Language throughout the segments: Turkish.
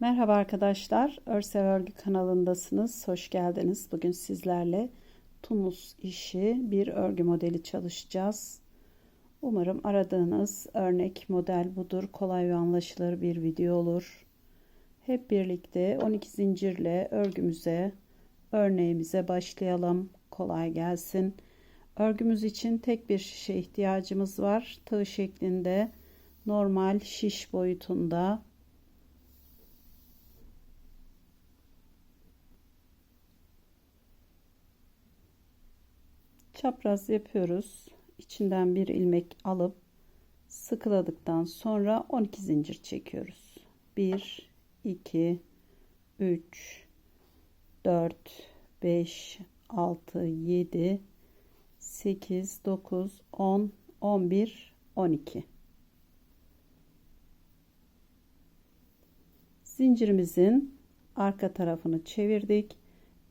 Merhaba arkadaşlar, Örsev Örgü kanalındasınız. Hoş geldiniz. Bugün sizlerle Tunus işi bir örgü modeli çalışacağız. Umarım aradığınız örnek model budur. Kolay ve anlaşılır bir video olur. Hep birlikte 12 zincirle örgümüze, örneğimize başlayalım. Kolay gelsin. Örgümüz için tek bir şişe ihtiyacımız var. Tığ şeklinde normal şiş boyutunda çapraz yapıyoruz. İçinden bir ilmek alıp sıkıladıktan sonra 12 zincir çekiyoruz. 1 2 3 4 5 6 7 8 9 10 11 12 zincirimizin arka tarafını çevirdik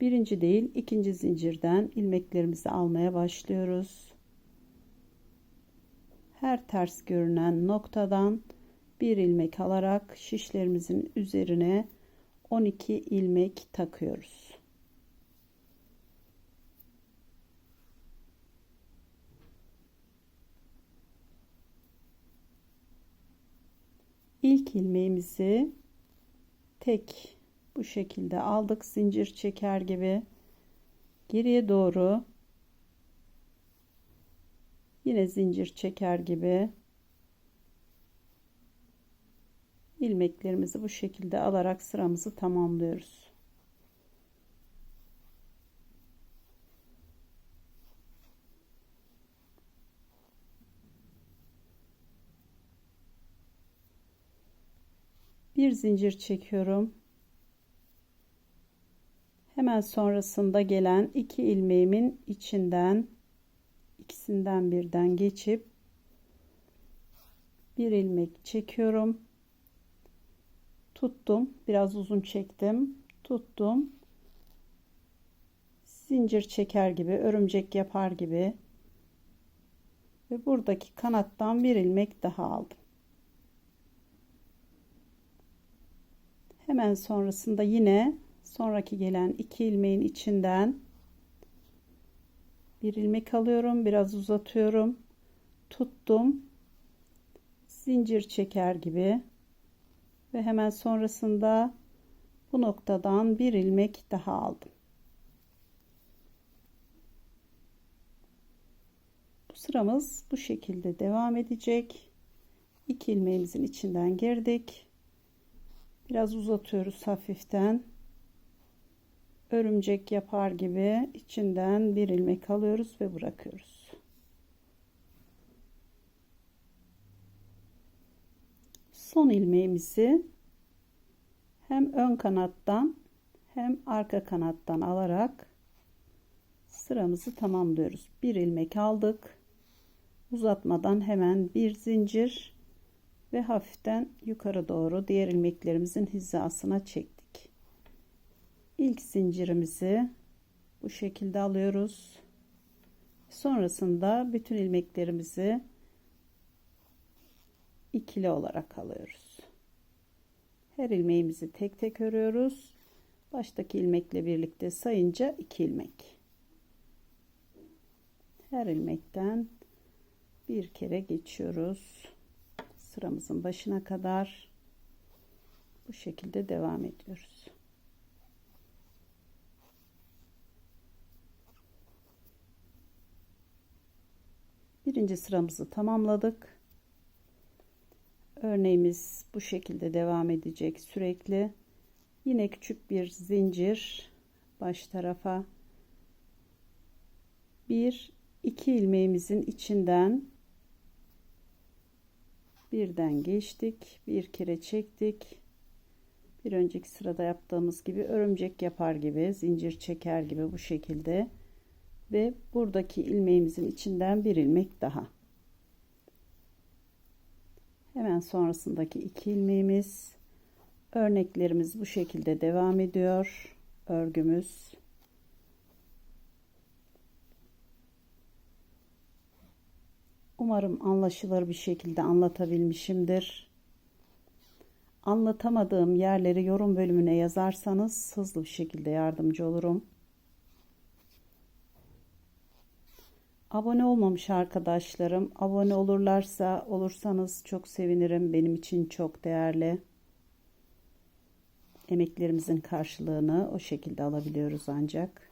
birinci değil ikinci zincirden ilmeklerimizi almaya başlıyoruz. Her ters görünen noktadan bir ilmek alarak şişlerimizin üzerine 12 ilmek takıyoruz. İlk ilmeğimizi tek bu şekilde aldık zincir çeker gibi geriye doğru yine zincir çeker gibi ilmeklerimizi bu şekilde alarak sıramızı tamamlıyoruz. bir zincir çekiyorum. Hemen sonrasında gelen iki ilmeğimin içinden ikisinden birden geçip bir ilmek çekiyorum. Tuttum. Biraz uzun çektim. Tuttum. Zincir çeker gibi, örümcek yapar gibi ve buradaki kanattan bir ilmek daha aldım. Hemen sonrasında yine sonraki gelen iki ilmeğin içinden bir ilmek alıyorum. Biraz uzatıyorum. Tuttum. Zincir çeker gibi ve hemen sonrasında bu noktadan bir ilmek daha aldım. Bu sıramız bu şekilde devam edecek. İki ilmeğimizin içinden girdik. Biraz uzatıyoruz hafiften. Örümcek yapar gibi içinden bir ilmek alıyoruz ve bırakıyoruz. Son ilmeğimizi hem ön kanattan hem arka kanattan alarak sıramızı tamamlıyoruz. Bir ilmek aldık. Uzatmadan hemen bir zincir ve hafiften yukarı doğru diğer ilmeklerimizin hizasına çektik. İlk zincirimizi bu şekilde alıyoruz. Sonrasında bütün ilmeklerimizi ikili olarak alıyoruz. Her ilmeğimizi tek tek örüyoruz. Baştaki ilmekle birlikte sayınca iki ilmek. Her ilmekten bir kere geçiyoruz sıramızın başına kadar bu şekilde devam ediyoruz. Birinci sıramızı tamamladık. Örneğimiz bu şekilde devam edecek sürekli. Yine küçük bir zincir baş tarafa bir iki ilmeğimizin içinden birden geçtik bir kere çektik bir önceki sırada yaptığımız gibi örümcek yapar gibi zincir çeker gibi bu şekilde ve buradaki ilmeğimizin içinden bir ilmek daha hemen sonrasındaki iki ilmeğimiz örneklerimiz bu şekilde devam ediyor örgümüz Umarım anlaşılır bir şekilde anlatabilmişimdir. Anlatamadığım yerleri yorum bölümüne yazarsanız hızlı bir şekilde yardımcı olurum. Abone olmamış arkadaşlarım, abone olurlarsa olursanız çok sevinirim. Benim için çok değerli. Emeklerimizin karşılığını o şekilde alabiliyoruz ancak.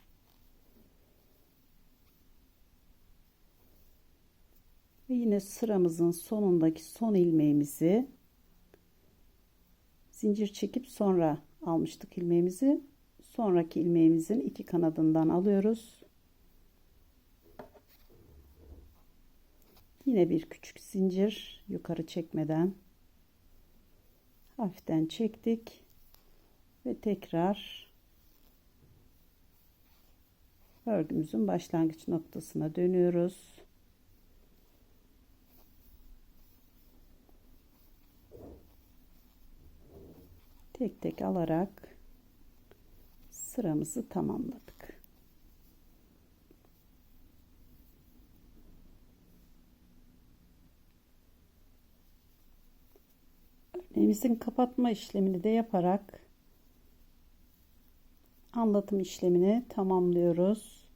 Ve yine sıramızın sonundaki son ilmeğimizi zincir çekip sonra almıştık ilmeğimizi. Sonraki ilmeğimizin iki kanadından alıyoruz. Yine bir küçük zincir yukarı çekmeden hafiften çektik ve tekrar örgümüzün başlangıç noktasına dönüyoruz. Tek tek alarak sıramızı tamamladık. Örneğimizin kapatma işlemini de yaparak anlatım işlemini tamamlıyoruz.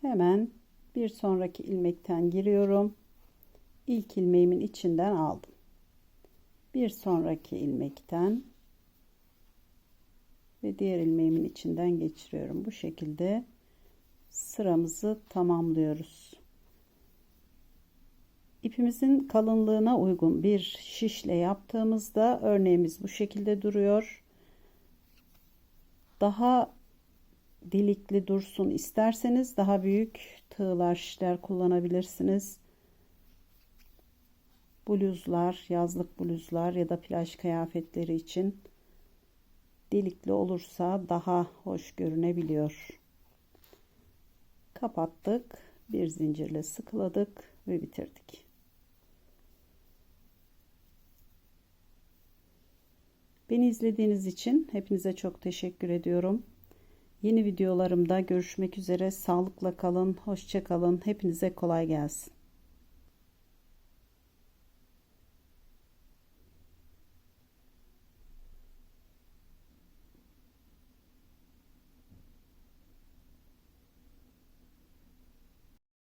Hemen bir sonraki ilmekten giriyorum. İlk ilmeğimin içinden aldım. Bir sonraki ilmekten ve diğer ilmeğimin içinden geçiriyorum. Bu şekilde sıramızı tamamlıyoruz. İpimizin kalınlığına uygun bir şişle yaptığımızda örneğimiz bu şekilde duruyor. Daha delikli dursun isterseniz daha büyük tığlar şişler kullanabilirsiniz. Bluzlar, yazlık bluzlar ya da plaj kıyafetleri için delikli olursa daha hoş görünebiliyor. Kapattık. Bir zincirle sıkıladık ve bitirdik. Beni izlediğiniz için hepinize çok teşekkür ediyorum. Yeni videolarımda görüşmek üzere. Sağlıkla kalın, hoşça kalın. Hepinize kolay gelsin.